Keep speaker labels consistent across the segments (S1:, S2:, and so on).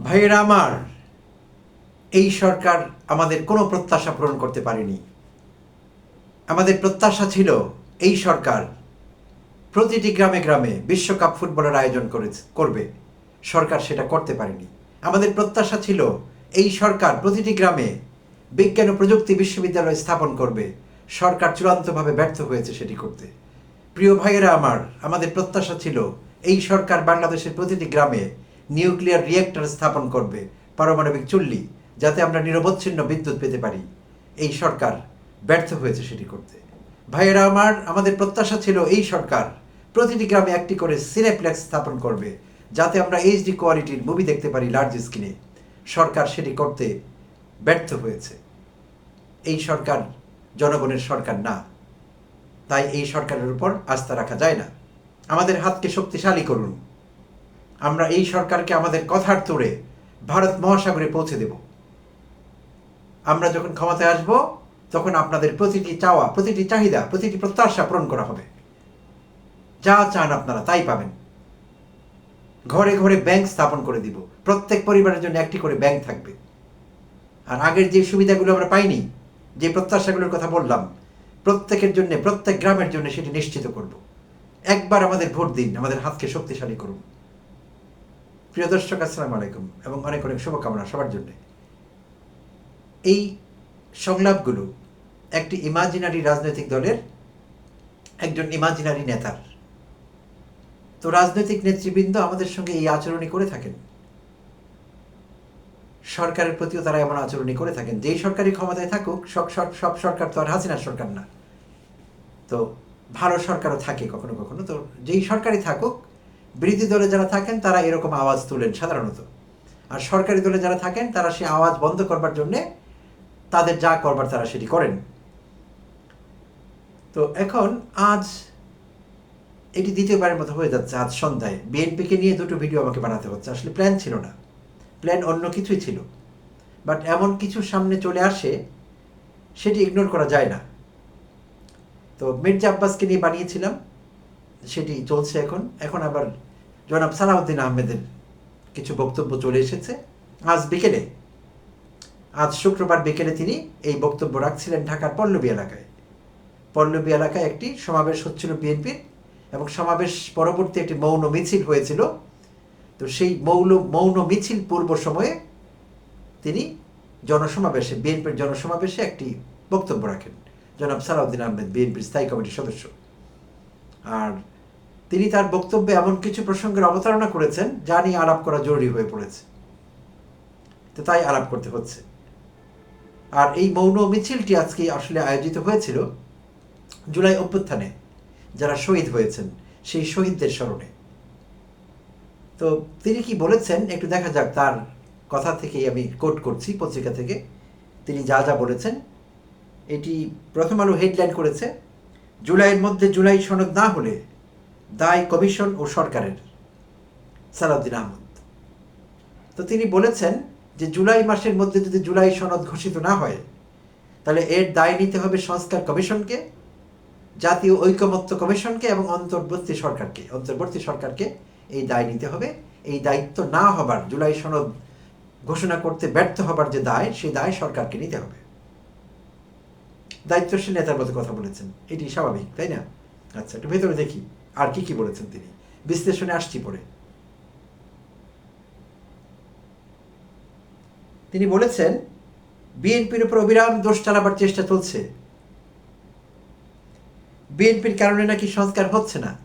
S1: ভাইয়েরা আমার, এই সরকার আমাদের কোনো প্রত্যাশা পূরণ করতে পারেনি। আমাদের প্রত্যাশা ছিল এই সরকার প্রতিটি গ্রামে গ্রামে বিশ্বকাপ ফুটবলের আয়োজন করেছে, করবে। সরকার সেটা করতে পারেনি। আমাদের প্রত্যাশা ছিল এই সরকার প্রতিটি গ্রামে বিজ্ঞান ও প্রযুক্তি বিশ্ববিদ্যালয় স্থাপন করবে। সরকার চূড়ান্তভাবে ব্যর্থ হয়েছে সেটি করতে। প্রিয় ভাইয়েরা আমার, আমাদের প্রত্যাশা ছিল এই সরকার বাংলাদেশের প্রতিটি গ্রামে নিউক্লিয়ার রিয়েক্টর স্থাপন করবে পারমাণবিক চুল্লি, যাতে আমরা নিরবচ্ছিন্ন বিদ্যুৎ পেতে পারি। এই সরকার ব্যর্থ হয়েছে সেটি করতে। ভাইয়েরা আমার, আমাদের প্রত্যাশা ছিল এই সরকার প্রতিটি গ্রামে একটি করে সিনেপ্লেক্স স্থাপন করবে, যাতে আমরা এইচডি কোয়ালিটির মুভি দেখতে পারি লার্জ স্ক্রিনে সরকার সেটি করতে ব্যর্থ হয়েছে। এই সরকার জনগণের সরকার না। তাই এই সরকারের উপর আস্থা রাখা যায় না। আমাদের হাতকে শক্তিশালী করুন। আমরা এই সরকারকে আমাদের কথার তোড়ে ভারত মহাসাগরে পৌঁছে দেব। আমরা যখন ক্ষমতায় আসব, তখন আপনাদের প্রতিটি চাওয়া, প্রতিটি চাহিদা, প্রতিটি প্রত্যাশা পূরণ করা হবে। যা চান আপনারা তাই পাবেন। ঘরে ঘরে ব্যাংক স্থাপন করে দিব। প্রত্যেক পরিবারের জন্য একটি করে ব্যাংক থাকবে। আর আগের যে সুবিধাগুলো আমরা পাইনি, যে প্রত্যাশাগুলোর কথা বললাম, প্রত্যেকের জন্য, প্রত্যেক গ্রামের জন্য সেটি নিশ্চিত করব। একবার আমাদের ভোট দিন, আমাদের হাতকে শক্তিশালী করুন। প্রিয় দর্শক, আসসালামু আলাইকুম এবং অনেক অনেক শুভকামনা সবার জন্যে। এই সংলাপগুলো একটি ইমাজিনারি রাজনৈতিক দলের একজন ইমাজিনারি নেতার। তো রাজনৈতিক নেতৃবৃন্দ আমাদের সঙ্গে এই আচরণই করে থাকেন। সরকারের প্রতিও তারা এমন আচরণই করে থাকেন। যেই সরকারি ক্ষমতায় থাকুক, সব সব- সরকার তো আর হাসিনার সরকার না। তো ভালো সরকারও থাকে কখনো কখনো। তো যেই সরকারই থাকুক বিরোধী দলে যারা থাকেন, তারা এরকম আওয়াজ তুলেন সাধারণত। আর সরকারি দলে যারা থাকেন, তারা সেই আওয়াজ বন্ধ করবার জন্যে তাদের যা করবার তারা সেটি করেন। তো এখন আজ এটি দ্বিতীয়বারের মতো হয়ে যাচ্ছে, আজ সন্ধ্যায়। বিএনপিকে নিয়ে দুটো ভিডিও আমাকে বানাতে হচ্ছে। আসলে প্ল্যান ছিল না। প্ল্যান অন্য কিছুই ছিল। বাট এমন কিছু সামনে চলে আসে, সেটি ইগনোর করা যায় না। তো মির্জা আব্বাসকে নিয়ে বানিয়েছিলাম। সেটি চলছে এখন। এখন আবার জনাব সালাউদ্দিন আহমেদের কিছু বক্তব্য চলে এসেছে। আজ বিকেলে, আজ শুক্রবার বিকেলে তিনি এই বক্তব্য রাখছিলেন ঢাকার পল্লবী এলাকায়। পল্লবী এলাকায় একটি সমাবেশ হচ্ছিল বিএনপির এবং সমাবেশ পরবর্তী একটি মৌন মিছিল হয়েছিল। তো সেই মৌল, মৌন মিছিল পূর্ব সময়ে তিনি জনসমাবেশে, বিএনপির জনসমাবেশে একটি বক্তব্য রাখেন। জনাব সালাউদ্দিন আহমেদ, বিএনপির স্থায়ী কমিটির সদস্য। আর তিনি তার বক্তব্যে এমন কিছু প্রসঙ্গের অবতারণা করেছেন যা নিয়ে আলাপ করা জরুরি হয়ে পড়েছে। তো তাই আলাপ করতে হচ্ছে। আর এই মৌন মিছিলটি আজকে আসলে আয়োজিত হয়েছিল জুলাই অভ্যুত্থানে, যারা শহীদ হয়েছেন, সেই শহীদদের স্মরণে। তো তিনি কি বলেছেন? একটু দেখা যাক, তার কথা থেকেই আমি কোট করছি পত্রিকা থেকে। তিনি যা যা বলেছেন, এটি প্রথম আলো হেডলাইন করেছে, জুলাইয়ের মধ্যে জুলাই সনদ না হলে দায় কমিশন ও সরকারের, সালাউদ্দিন আহমদ। তো তিনি বলেছেন যে জুলাই মাসের মধ্যে যদি জুলাই সনদ ঘোষিত না হয়, তাহলে এর দায় নিতে হবে সংস্কার কমিশনকে, জাতীয় ঐকমত্য কমিশনকে এবং অন্তর্বর্তী সরকারকে। অন্তর্বর্তী সরকারকে এই দায় নিতে হবে। এই দায়িত্ব না হবার, জুলাই সনদ ঘোষণা করতে ব্যর্থ হবার যে দায়, সেই দায় সরকারকে নিতে হবে। দায়িত্বশীল নেতার মতো কথা বলেছেন। এটি স্বাভাবিক, তাই না? আচ্ছা একটু ভেতরে দেখি। আর কি কি বলেছেন তিনি? বিশ্লেষণে আসছি পরে। তিনি বলেছেন, বিএনপির উপর অবিরাম দোষ চালাবার চেষ্টা চলছে। বিএনপির কারণে নাকি সংস্কার হচ্ছে না।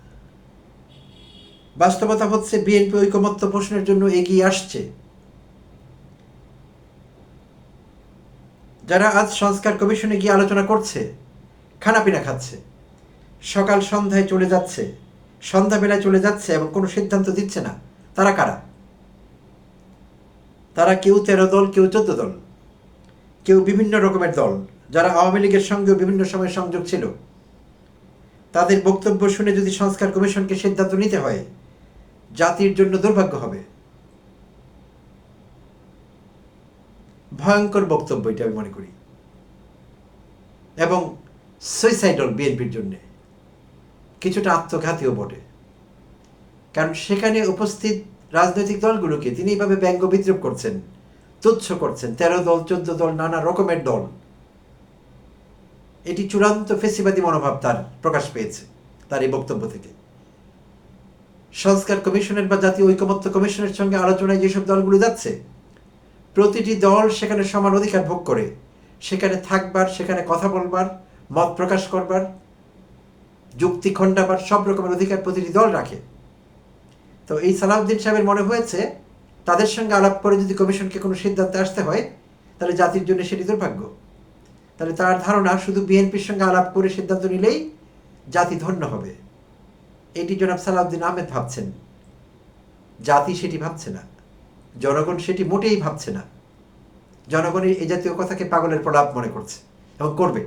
S1: বাস্তবতা হচ্ছে বিএনপি ঐকমত্য প্রশ্নের জন্য এগিয়ে আসছে। যারা আজ সংস্কার কমিশনে গিয়ে আলোচনা করছে, খানাপিনা খাচ্ছে। সকাল সন্ধ্যায় চলে যাচ্ছে। সন্ধ্যাবেলায় চলে যাচ্ছে এবং কোনো সিদ্ধান্ত দিচ্ছে না। তারা কারা? তারা কেউ তেরো দল, কেউ চোদ্দ দল। কেউ বিভিন্ন রকমের দল, যারা আওয়ামী লীগের সঙ্গেও বিভিন্ন সময় সংযোগ ছিল। তাদের বক্তব্য শুনে যদি সংস্কার কমিশনকে সিদ্ধান্ত নিতে হয়, জাতির জন্য দুর্ভাগ্য হবে। ভয়ঙ্কর বক্তব্য এটা আমি মনে করি। এবং সুইসাইডল বিএনপির জন্য। কিছুটা আত্মঘাতীও বটে। কারণ সেখানে উপস্থিত রাজনৈতিক দলগুলোকে তিনি এইভাবে ব্যঙ্গ বিদ্রুপ করছেন, তুচ্ছ করছেন, তেরো দল, চোদ্দ দল, নানা রকমের দল। এটি চূড়ান্ত ফেসিবাদী মনোভাব তার প্রকাশ পেয়েছে, তার এই বক্তব্য থেকে। সংস্কার কমিশনের বা জাতীয় ঐকমত্য কমিশনের সঙ্গে আলোচনায় যেসব দলগুলো যাচ্ছে, প্রতিটি দল সেখানে সমান অধিকার ভোগ করে, সেখানে থাকবার, সেখানে কথা বলবার, মত প্রকাশ করবার যুক্তি খণ্ডাবার সব রকমের অধিকার প্রতিটি দল রাখে। তো এই সালাউদ্দিন সাহেবের মনে হয়েছে, তাদের সঙ্গে আলাপ করে যদি কমিশনকে কোনো সিদ্ধান্তে আসতে হয়, তাহলে জাতির জন্য সেটি দুর্ভাগ্য। তাহলে তার ধারণা শুধু বিএনপির সঙ্গে আলাপ করে সিদ্ধান্ত নিলেই জাতি ধন্য হবে। এটি জনাব সালাউদ্দিন আহমেদ ভাবছেন। জাতি সেটি ভাবছে না। জনগণ সেটি মোটেই ভাবছে না। জনগণের এই জাতীয় কথাকে পাগলের প্রলাপ মনে করছে এবং করবে।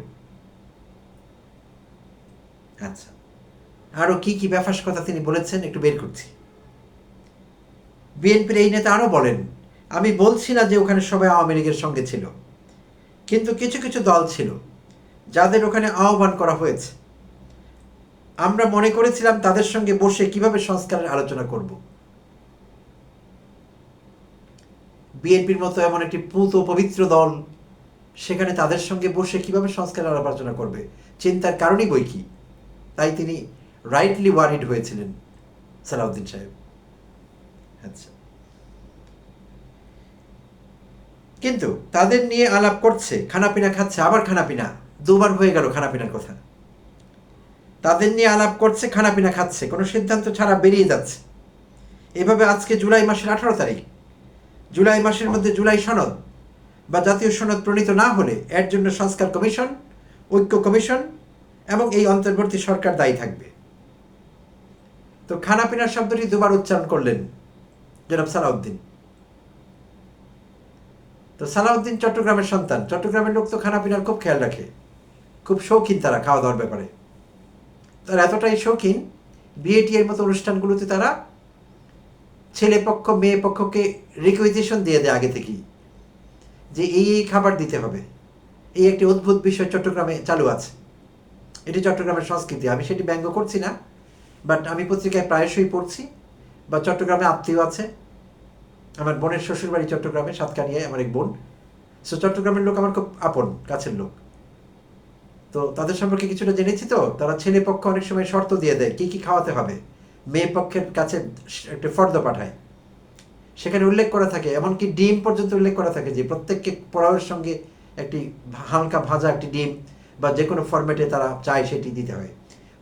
S1: আচ্ছা। আরও কি কি ব্যাফাস কথা তিনি বলেছেন একটু বের করছি। বিএনপির এই নেতা আরও বলেন, আমি বলছি না যে ওখানে সবাই আওয়ামী লীগের সঙ্গে ছিল, কিন্তু কিছু কিছু দল ছিল যাদের ওখানে আহ্বান করা হয়েছে। আমরা মনে করেছিলাম তাদের সঙ্গে বসে কীভাবে সংস্কারের আলোচনা করব। বিএনপির মতো এমন একটি পুত পবিত্র দল সেখানে তাদের সঙ্গে বসে কীভাবে সংস্কারের আলোচনা করবে, চিন্তার কারণই বই কি? তাই তিনি রাইটলি ওয়ারিড হয়েছিলেন সালাউদ্দিন সাহেব। আচ্ছা। কিন্তু তাদের নিয়ে আলাপ করছে, খানাপিনা খাচ্ছে, আবার খানাপিনা। দুবার হয়ে গেল খানাপিনার কথা। তাদের নিয়ে আলাপ করছে, খানাপিনা খাচ্ছে, কোনো সিদ্ধান্ত ছাড়া বেরিয়ে যাচ্ছে। এভাবে আজকে জুলাই মাসের আঠারো তারিখ। জুলাই মাসের মধ্যে জুলাই সনদ বা জাতীয় সনদ প্রণীত না হলে এর জন্য সংস্কার কমিশন, ঐক্য কমিশন এবং এই অন্তর্বর্তী সরকার দায়ী থাকবে। তো খানাপিনার শব্দটি দুবার উচ্চারণ করলেন জনাব সালাউদ্দিন। তো সালাউদ্দিন চট্টগ্রামের সন্তান। চট্টগ্রামের লোক তো খানাপিনার খুব খেয়াল রাখে। খুব শৌখিন তারা খাওয়া দাওয়ার ব্যাপারে। তারা এতটাই শৌখিন বিএটি এর মতো অনুষ্ঠানগুলোতে তারা ছেলে পক্ষ, মেয়ে পক্ষকে রিকুইজিশন দিয়ে দেয় আগে থেকেই যে এই এই খাবার দিতে হবে। এই একটি অদ্ভুত বিষয় চট্টগ্রামে চালু আছে। এটি চট্টগ্রামের সংস্কৃতি। আমি সেটি ব্যঙ্গ করছি না বাট আমি পত্রিকায় প্রায়শই পড়ছি, বা চট্টগ্রামে আত্মীয় আছে। আমার বোনের শ্বশুরবাড়ি চট্টগ্রামে সাতকানিয়ায় আমার এক বোন। সো চট্টগ্রামের লোক আমার খুব আপন, কাছের লোক। তো তাদের সম্পর্কে কিছুটা জেনেছি তো? তারা ছেলে পক্ষ অনেক সময় শর্ত দিয়ে দেয়, কি কি খাওয়াতে হবে। মেয়ে পক্ষের কাছে একটা ফর্দ পাঠায়। সেখানে উল্লেখ করা থাকে, এমনকি ডিম পর্যন্ত উল্লেখ করা থাকে যে প্রত্যেককে পোড়াওয়ের সঙ্গে একটি হালকা ভাজা একটি ডিম বা যে কোনো ফরম্যাটে তারা চায় সেটি দিতে হয়।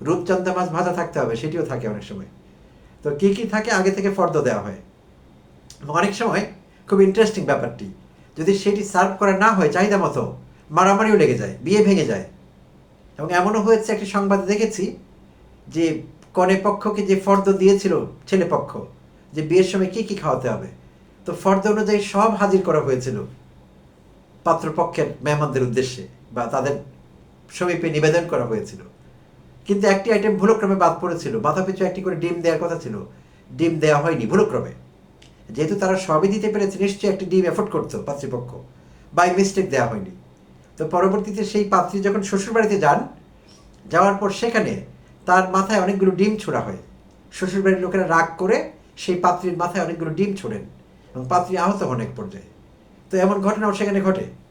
S1: রূপচন্দা মাছ ভাজা থাকতে হবে, সেটিও থাকে অনেক সময়। তো কি কি থাকে আগে থেকে ফর্দ দেওয়া হয়। অনেক সময় খুব ইন্টারেস্টিং ব্যাপারটি, যদি সেটি সার্ভ করা না হয় চাহিদা মতো, মারামারিও লেগে যায়, বিয়ে ভেঙে যায়। এবং এমনও হয়েছে একটি সংবাদে দেখেছি যে কনে পক্ষকে যে ফর্দ দিয়েছিল ছেলে পক্ষ, যে বিয়ের সময় কি কি খাওয়াতে হবে, তো ফর্দ অনুযায়ী সব হাজির করা হয়েছিল পাত্রপক্ষের মেহমানদের উদ্দেশ্যে বা তাদের সমীপে নিবেদন করা হয়েছিল। কিন্তু একটি আইটেম ভুলক্রমে বাদ পড়েছিল। মাথা পিছু একটি করে ডিম দেওয়ার কথা ছিল। ডিম দেওয়া হয়নি ভুলক্রমে। যেহেতু তারা সবই দিতে পেরেছে, নিশ্চয়ই একটি ডিম এফোর্ড করতো পাত্রীপক্ষ। বাই মিস্টেক দেওয়া হয়নি। তো পরবর্তীতে সেই পাত্রী যখন শ্বশুরবাড়িতে যান, যাওয়ার পর সেখানে তার মাথায় অনেকগুলো ডিম ছোড়া হয়। শ্বশুরবাড়ির লোকেরা রাগ করে সেই পাত্রীর মাথায় অনেকগুলো ডিম ছোড়েন এবং পাত্রী আহত হন এক পর্যায়ে। তো এমন ঘটনাও সেখানে ঘটে।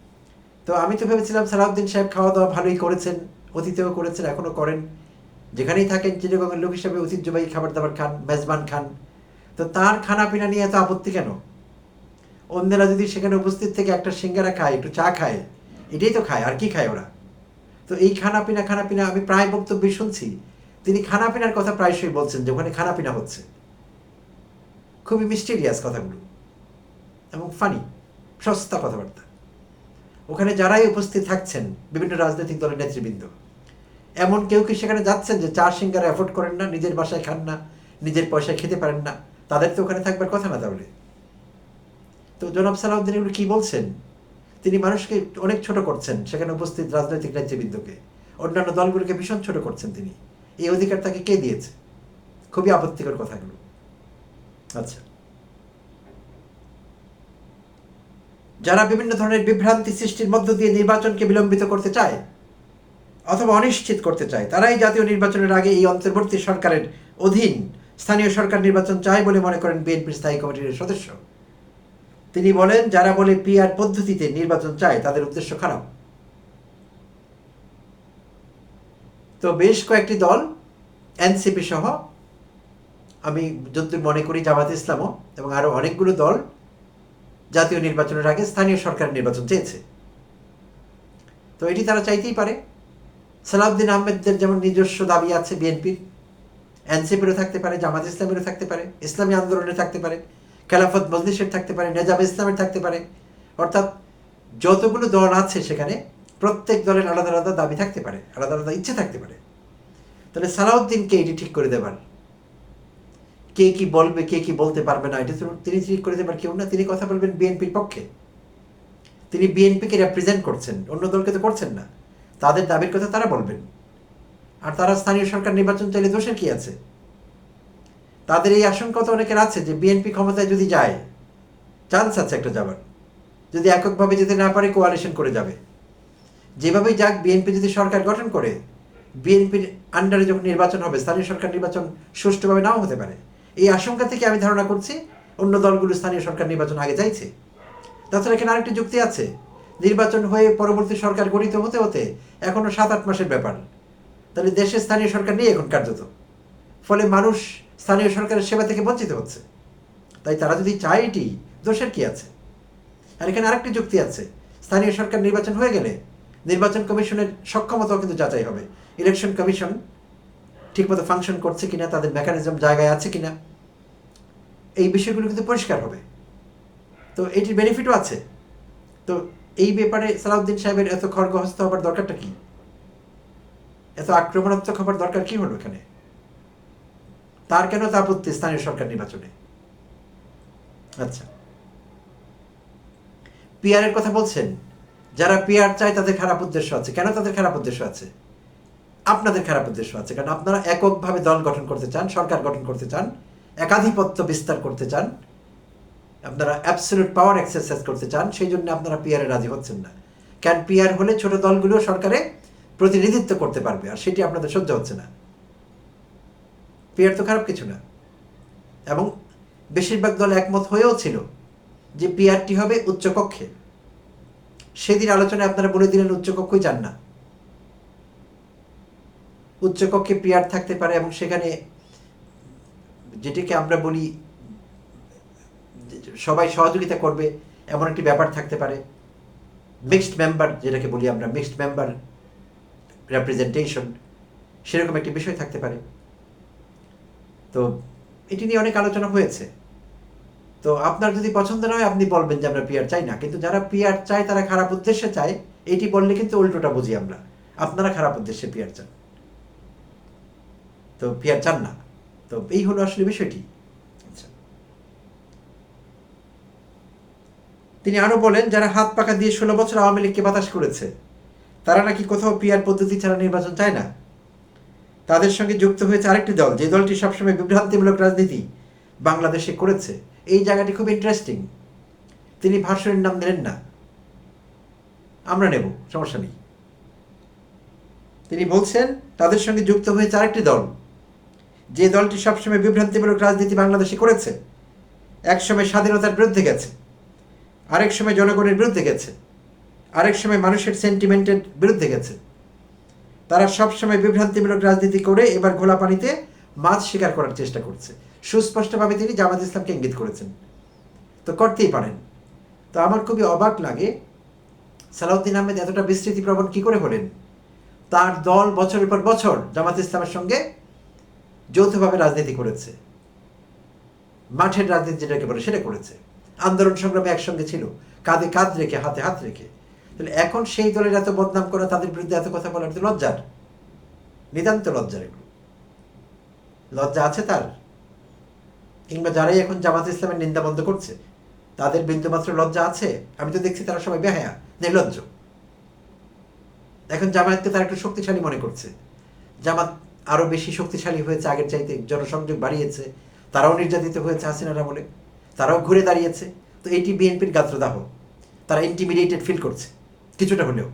S1: তো আমি তো ভেবেছিলাম সালাউদ্দিন সাহেব খাওয়া দাওয়া ভালোই করেছেন, অতীতেও করেছেন, এখনও করেন। যেখানেই থাকেন চিরগঙ্গের লোক হিসাবে ঐতিহ্যবাহী খাবার দাবার খান, মেজবান খান। তো তার খানা পিনা নিয়ে এত আপত্তি কেন? অন্যেরা যদি সেখানে উপস্থিত থেকে একটা সিঙ্গারা খায়, একটু চা খায়, এটাই তো খায়, আর কি খায় ওরা? তো এই খানাপিনা খানাপিনা আমি প্রায় বক্তব্যে শুনছি। তিনি খানাপিনার কথা প্রায়শই বলছেন যে ওখানে খানাপিনা হচ্ছে। খুবই মিস্টেরিয়াস কথাগুলো। এবং ফানি সস্তা কথাবার্তা। ওখানে যারাই উপস্থিত থাকছেন, বিভিন্ন রাজনৈতিক দলের নেতৃবৃন্দ, এমন কেউ কি সেখানে যাচ্ছেন যে চার সিঙ্গারা অ্যাফোর্ড করেন না, নিজের বাসায় খান না, নিজের পয়সায় খেতে পারেন না? তাদের তো ওখানে থাকবার কথা না তাহলে। তো জনাব সালাউদ্দিন এগুলো কি বলছেন? তিনি মানুষকে অনেক ছোট করছেন, সেখানে উপস্থিত রাজনৈতিক নেতৃবৃন্দকে। অন্যান্য দলগুলোকে ভীষণ ছোট করছেন তিনি। এই অধিকার তাকে কে দিয়েছে? খুবই আপত্তিকর কথাগুলো। আচ্ছা। যারা বিভিন্ন ধরনের বিভ্রান্তি সৃষ্টির মধ্য দিয়ে নির্বাচনকে বিলম্বিত করতে চায় অথবা অনিশ্চিত করতে চায়, তারাই জাতীয় নির্বাচনের আগে এই অন্তর্বর্তী সরকারের অধীন স্থানীয় সরকার নির্বাচন চায় বলে মনে করেন বিএনপির স্থায়ী কমিটির সদস্য। তিনি বলেন, যারা বলে পিআর পদ্ধতিতে নির্বাচন চায়, তাদের উদ্দেশ্য খারাপ। তো বেশ কয়েকটি দল, এনসিপি সহ, আমি যদ্দূর মনে করি জামাত ইসলামও এবং আরও অনেকগুলো দল জাতীয় নির্বাচনের আগে স্থানীয় সরকার নির্বাচন চেয়েছে। তো এটি তারা চাইতেই পারে। সালাউদ্দিন আহমেদদের যেমন নিজস্ব দাবি আছে বিএনপির, এনসিপিরও থাকতে পারে, জামাত ইসলামেরও থাকতে পারে, ইসলামী আন্দোলনের থাকতে পারে, খেলাফত মজলিসের থাকতে পারে, নেজাম ইসলামের থাকতে পারে। অর্থাৎ যতগুলো দল আছে সেখানে প্রত্যেক দলের আলাদা আলাদা দাবি থাকতে পারে, আলাদা আলাদা ইচ্ছে থাকতে পারে। তাহলে সালাউদ্দিনকে এটি ঠিক করে দেবার কে কি বলবে, কে কি বলতে পারবে না, এটা তিনি ঠিক করে দেবার কেউ না, তিনি কথা বলবেন বিএনপির পক্ষে। তিনি বিএনপিকে রেপ্রেজেন্ট করছেন, অন্য দলকে তো করছেন না। তাদের দাবির কথা তারা বলবেন। আর তারা স্থানীয় সরকার নির্বাচন চাইলে দোষের কি আছে? তাদের এই আশঙ্কা তো অনেকের আছে যে বিএনপি ক্ষমতায় যদি যায় চান্স আছে একটা যাবার। যদি এককভাবে যেতে না পারে কোয়ালিশন করে যাবে। যেভাবেই যাক, বিএনপি যদি সরকার গঠন করে, বিএনপির আন্ডারে যখন নির্বাচন হবে, স্থানীয় সরকার নির্বাচন সুষ্ঠুভাবে নাও হতে পারে। এই আশঙ্কা থেকে আমি ধারণা করছি অন্য দলগুলো স্থানীয় সরকার নির্বাচন আগে চাইছে। তাছাড়া এখানে আরেকটি যুক্তি আছে, নির্বাচন হয়ে পরবর্তী সরকার গঠিত হতে হতে এখনও সাত আট মাসের ব্যাপার। তাহলে দেশে স্থানীয় সরকার নেই এখন কার্যত। ফলে মানুষ স্থানীয় সরকারের সেবা থেকে বঞ্চিত হচ্ছে। তাই তারা যদি চায় এটি, দোষের কি আছে? আর এখানে আরেকটি যুক্তি আছে, স্থানীয় সরকার নির্বাচন হয়ে গেলে নির্বাচন কমিশনের সক্ষমতাও কিন্তু যাচাই হবে। ইলেকশন কমিশন ঠিকমতো ফাংশন করছে কিনা, তাদের মেকানিজম জায়গায় আছে কিনা, এই বিষয়গুলো কিন্তু পরিষ্কার হবে। তো এটির বেনিফিটও আছে। তো এই ব্যাপারে সালাউদ্দিন সাহেবের এত খড়গহস্ত হবার দরকারটা কি? এত আক্রমণাত্মক হবার দরকার কি হলো এখানে? তার কেন তা আপত্তি স্থানীয় সরকার নির্বাচনে? আচ্ছা। পিয়ারের কথা বলছেন। যারা পিয়ার চায় তাদের খারাপ উদ্দেশ্য আছে। কেন তাদের খারাপ উদ্দেশ্য আছে? আপনাদের খারাপ উদ্দেশ্য আছে, কারণ আপনারা এককভাবে দল গঠন করতে চান, সরকার গঠন করতে চান, একাধিপত্য বিস্তার করতে চান, আপনারা অ্যাবসলিউট পাওয়ার এক্সারসাইজ করতে চান, সেই জন্য আপনারা পিয়ারে রাজি হচ্ছেন না। কেন পিয়ার হলে ছোট দলগুলো সরকারে প্রতিনিধিত্ব করতে পারবে, আর সেটি আপনাদের সহ্য হচ্ছে না। পিয়ার তো খারাপ কিছু না। এবং বেশিরভাগ দল একমত হয়েও ছিল যে পিয়ারটি হবে উচ্চকক্ষে। সেদিন আলোচনায় আপনারা বলে দিলেন উচ্চকক্ষই চান না। উচ্চকক্ষে পিয়ার থাকতে পারে এবং সেখানে যেটিকে আমরা বলি, সবাই সহযোগিতা করবে, এমন একটি ব্যাপার থাকতে পারে। মিক্সড মেম্বার যেটাকে বলি আমরা মিক্সড মেম্বার রেপ্রেজেন্টেশন সেরকম একটি বিষয় থাকতে পারে। তো এটি নিয়ে অনেক আলোচনা হয়েছে। তো আপনার যদি পছন্দ না হয়, আপনি বলবেন যে আমরা পিয়ার চাই না। কিন্তু যারা পিয়ার চায়, তারা খারাপ উদ্দেশ্যে চায়, এটি বললে কিন্তু উল্টোটা বুঝি আমরা। আপনারা খারাপ উদ্দেশ্যে পিয়ার চান। তো পিয়ার চান না। তো এই হলো আসলে বিষয়টি। আচ্ছা। তিনি আরও বলেন, যারা হাত পাকা দিয়ে ষোলো বছর আওয়ামী লীগকে বাতাস করেছে, তারা নাকি কোথাও পিয়ার পদ্ধতি ছাড়া নির্বাচন চায় না। তাদের সঙ্গে যুক্ত হয়েছে আরেকটি দল, যে দলটি সবসময় বিভ্রান্তিমূলক রাজনীতি বাংলাদেশে করেছে। এই জায়গাটি খুব ইন্টারেস্টিং তিনি ভাষণের নাম দিলেন না। আমরা নেব, সমস্যা নেই। তিনি বলছেন, তাদের সঙ্গে যুক্ত হয়েছে আরেকটি দল যে দলটি সবসময় বিভ্রান্তিমূলক রাজনীতি বাংলাদেশে করেছে এক সময় স্বাধীনতার বিরুদ্ধে গেছে, আরেক সময় জনগণের বিরুদ্ধে গেছে, আরেক সময় মানুষের সেন্টিমেন্টের বিরুদ্ধে গেছে। তারা সবসময় বিভ্রান্তিমূলক রাজনীতি করে এবার ঘোলা পানিতে মাছ শিকার করার চেষ্টা করছে। সুস্পষ্টভাবে তিনি জামাত ইসলামকে ইঙ্গিত করেছেন। তো করতেই পারেন। তো আমার খুবই অবাক লাগে সালাউদ্দিন আহমেদ এতটা বিস্তৃতি প্রবণ কি করে হলেন? তার দল বছরের পর বছর জামাত ইসলামের সঙ্গে যৌথভাবে রাজনীতি করেছে। মাঠের রাজনীতি যেটাকে বলে সেটা করেছে। আন্দোলন সংগ্রামে একসঙ্গে ছিল। কাঁধে কাঁধ রেখে, হাতে হাত রেখে। তাহলে এখন সেই দলের এত বদনাম করা, তাদের বিরুদ্ধে এত কথা বলার লজ্জার। নিতান্ত লজ্জার এগুলো। লজ্জা আছে তার। কিংবা যারাই এখন জামাত ইসলামের নিন্দা বন্ধ করছে, তাদের বিন্দুমাত্র লজ্জা আছে। আমি তো দেখছি তারা সবাই বেহায়া, নির্লজ্জ। এখন জামায়াতকে তারা একটু শক্তিশালী মনে করছে। জামাত আরও বেশি শক্তিশালী হয়েছে, আগের চাইতে জনসংযোগ বাড়িয়েছে, তারাও নির্যাতিত হয়েছে হাসিনারা বলে তারাও ঘুরে দাঁড়িয়েছে। তো এটি বিএনপির গাত্রদাহ। তারা ইন্টিমিডিয়েটেড ফিল করছে, কিছুটা হলেও।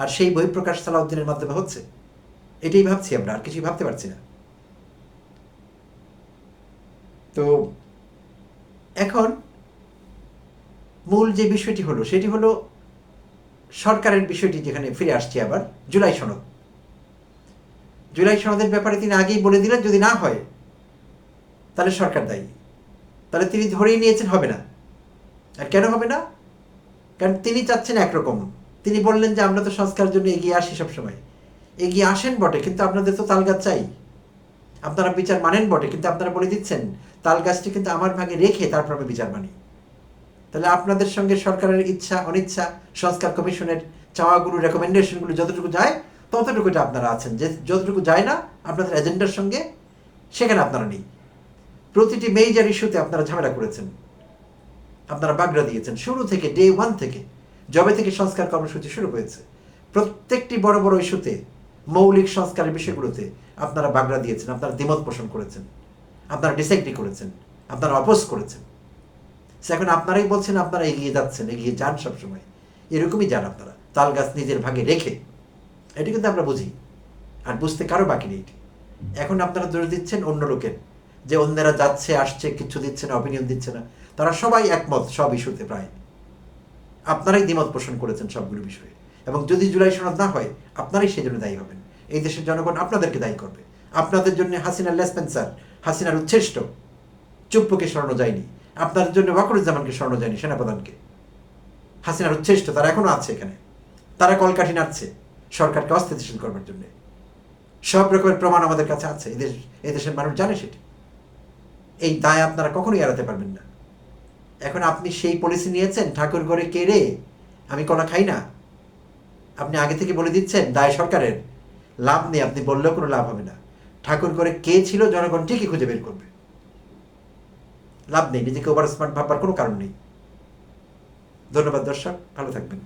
S1: আর সেই বহিঃপ্রকাশ সালাউদ্দিনের মাধ্যমে হচ্ছে। এটাই ভাবছি আমরা, আর কিছুই ভাবতে পারছি না। তো এখন মূল যে বিষয়টি হলো, সেটি হলো সরকারের বিষয়টি যেখানে ফিরে আসছি আবার, জুলাই সনদ। জুলাই সনদের ব্যাপারে তিনি আগেই বলে দিলেন, যদি না হয়, তাহলে সরকার দায়ী। তাহলে তিনি ধরেই নিয়েছেন, হবে না। আর কেন হবে না? কারণ তিনি চাচ্ছেন একরকম। তিনি বললেন যে, আমরা তো সংস্কারের জন্য এগিয়ে আসি সবসময়। এগিয়ে আসেন বটে, কিন্তু আপনাদের তো তাল গাছ চাই। আপনারা বিচার মানেন বটে, কিন্তু আপনারা বলে দিচ্ছেন, তাল গাছটি কিন্তু আমার ভাগে রেখে তারপর আমি বিচার মানি। তাহলে আপনাদের সঙ্গে সরকারের ইচ্ছা, অনিচ্ছা, সংস্কার কমিশনের চাওয়াগুলো রেকমেন্ডেশনগুলো যতটুকু যায় ততটুকুটা আপনারা আছেন, যে যতটুকু যায় না, আপনাদের এজেন্ডার সঙ্গে, সেখানে আপনারা নেই। প্রতিটি মেজর ইস্যুতে আপনারা ঝামেলা করেছেন। আপনারা বাগড়া দিয়েছেন। শুরু থেকে ডে ওয়ান থেকে, জবে থেকে সংস্কার কর্মসূচি শুরু হয়েছে। প্রত্যেকটি বড় বড় ইস্যুতে মৌলিক সংস্কারের বিষয়গুলোতে আপনারা বাগড়া দিয়েছেন, আপনারা দ্বিমত পোষণ করেছেন। আপনারা ডিসএগ্রি করেছেন, আপনারা অপোজ করেছেন। সে এখন আপনারাই বলছেন, আপনারা এগিয়ে যাচ্ছেন, এগিয়ে যান সবসময়। এরকমই যান আপনারা। তাল গাছ নিজের ভাগে রেখে এটি কিন্তু আমরা বুঝি। আর বুঝতে কারও বাকি নেই এখন আপনারা দোষ দিচ্ছেন অন্য লোকের, যে অন্যরা যাচ্ছে, আসছে, কিছু দিচ্ছে না অপিনিয়ন দিচ্ছে না। তারা সবাই একমত, সব ইস্যুতে প্রায়। আপনারাই দ্বিমত পোষণ করেছেন সবগুলো বিষয়ে। এবং যদি জুলাই সনদ না হয়, আপনারাই সেই জন্য দায়ী হবেন। এই দেশের জনগণ আপনাদেরকে দায়ী করবে। আপনাদের জন্য হাসিনার লেসপেন্সার হাসিনার উচ্ছেষ্ট। চুপ্পুকে স্মরণ যায়নি। আপনাদের জন্য ওয়াকরুজ্জামানকে স্মরণ যায়নি, সেনাপ্রধানকে। হাসিনার উচ্ছেষ্ট তারা এখনও আছে এখানে। তারা কলকাঠি নাড়ছে। সরকারকে অস্থিতিশীল করবার জন্য। সব রকমের প্রমাণ আমাদের কাছে আছে। এদেশ এদেশের মানুষ জানে সেটি। এই দায় আপনারা কখনোই এড়াতে পারবেন না। এখন আপনি সেই পলিসি নিয়েছেন, ঠাকুর ঘরে কেড়ে আমি কলা খাই না। আপনি আগে থেকে বলে দিচ্ছেন, দায় সরকারের। লাভ নেই, আপনি বললেও কোনো লাভ হবে না। ঠাকুর ঘরে কে ছিল, জনগণ ঠিকই খুঁজে বের করবে। লাভ নেই, নিজেকে ওভার স্মার্ট ভাববার কোনো কারণ নেই। ধন্যবাদ, দর্শক। ভালো থাকবেন।